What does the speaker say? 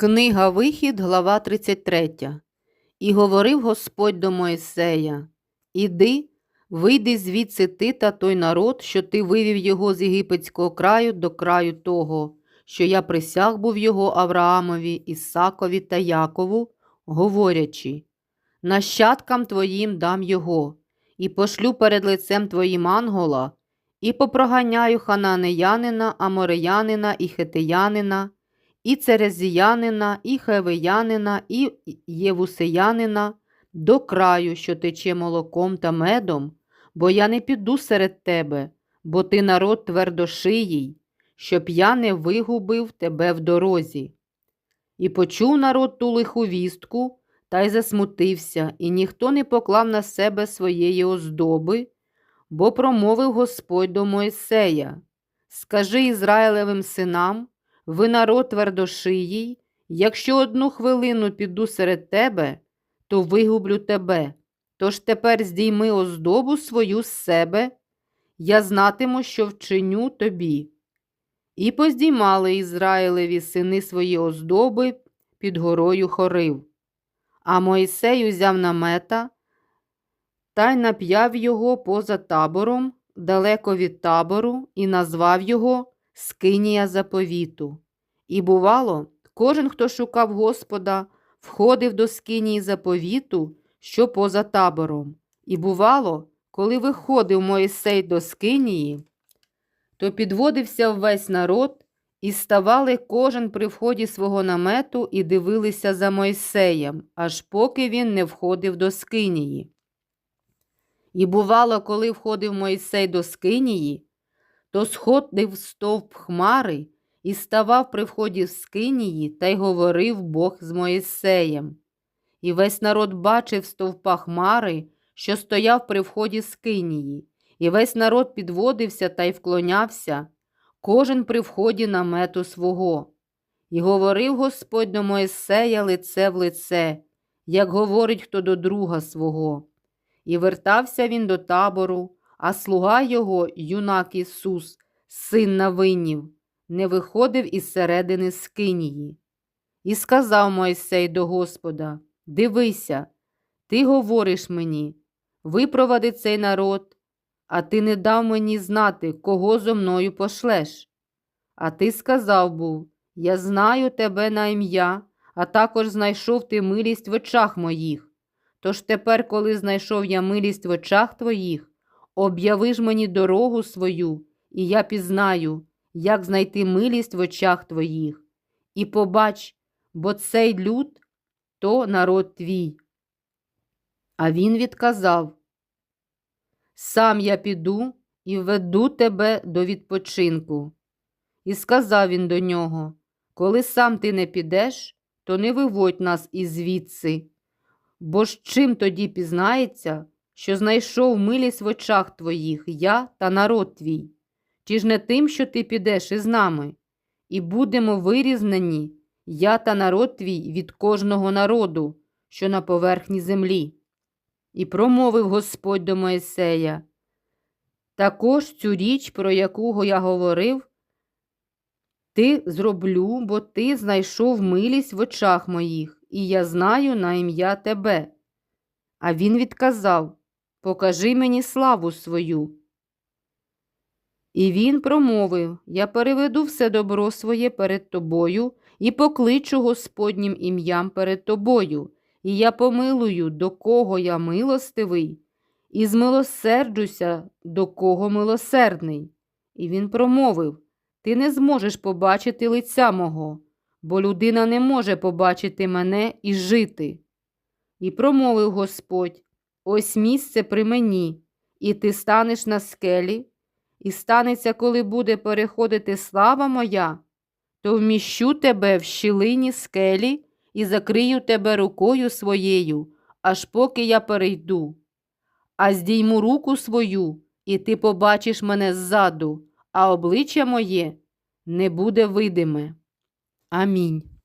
Книга Вихід, глава 33. І говорив Господь до Моїсея: Іди, вийди звідси ти та той народ, що ти вивів його з єгипетського краю до краю того, що я присяг був його Авраамові, Ісакові та Якову, говорячи: Нащадкам твоїм дам його, і пошлю перед лицем твоїм ангола, і попроганяю хананеянина, амореянина і хетеянина і церезіянина, і хевеянина, і євусеянина до краю, що тече молоком та медом, бо я не піду серед тебе, бо ти народ твердошиїй, щоб я не вигубив тебе в дорозі. І почув народ ту лиху вістку, та й засмутився, і ніхто не поклав на себе своєї оздоби, бо промовив Господь до Моїсея Скажи Ізраїлевим синам, ви народ твердошиїй, якщо одну хвилину піду серед тебе, то вигублю тебе. Тож тепер здійми оздобу свою з себе, я знатиму, що вчиню тобі. І поздіймали Ізраїлеві сини свої оздоби під горою хорив. А Моїсей узяв намета та й нап'яв його поза табором, далеко від табору, і назвав його скинія заповіту. І, бувало, кожен, хто шукав Господа, входив до скинії заповіту, що поза табором. І, бувало, коли виходив Моїсей до скинії, то підводився весь народ, і ставали кожен при вході свого намету і дивилися за Мойсеєм, аж поки він не входив до скинії. І бувало, коли входив Мойсей до скинії, то сходив стовп хмари і ставав при вході в скинії та й говорив Бог з Моїсеєм. І весь народ бачив стовпа хмари, що стояв при вході скинії, і весь народ підводився та й вклонявся, кожен при вході намету свого. І говорив Господь до Моїсея лице в лице, як говорить хто до друга свого. І вертався він до табору, а слуга його, юнак Ісус, син Навинів, не виходив із середини скинії. І сказав Мойсей до Господа: Дивися, ти говориш мені, випровади цей народ, а ти не дав мені знати, кого зо мною пошлеш. А ти сказав був: Я знаю тебе на ім'я, а також знайшов ти милість в очах моїх. Тож тепер, коли знайшов я милість в очах твоїх, об'яви ж мені дорогу свою, і я пізнаю, як знайти милість в очах твоїх. І побач, бо цей люд то народ твій. А він відказав: Сам я піду і веду тебе до відпочинку. І сказав він до нього: Коли сам ти не підеш, то не виводь нас із звідси. Бо ж чим тоді пізнається, що знайшов милість в очах твоїх я та народ твій, чи ж не тим, що ти підеш із нами, і будемо вирізнені, я та народ твій від кожного народу, що на поверхні землі. І промовив Господь до Моїсея. Також цю річ, про яку я говорив, ти зроблю, бо ти знайшов милість в очах моїх і я знаю на ім'я тебе. А він відказав Покажи мені славу свою. І він промовив Я переведу все добро своє перед тобою і покличу Господнім ім'ям перед тобою, і я помилую, до кого я милостивий, і змилосерджуся, до кого милосердний. І він промовив Ти не зможеш побачити лиця мого бо людина не може побачити мене і жити. І промовив Господь ось місце при мені, і ти станеш на скелі, і станеться, коли буде переходити слава моя, то вміщу тебе в щілині скелі і закрию тебе рукою своєю, аж поки я перейду. А здійму руку свою, і ти побачиш мене ззаду, а обличчя моє не буде видиме. Амінь.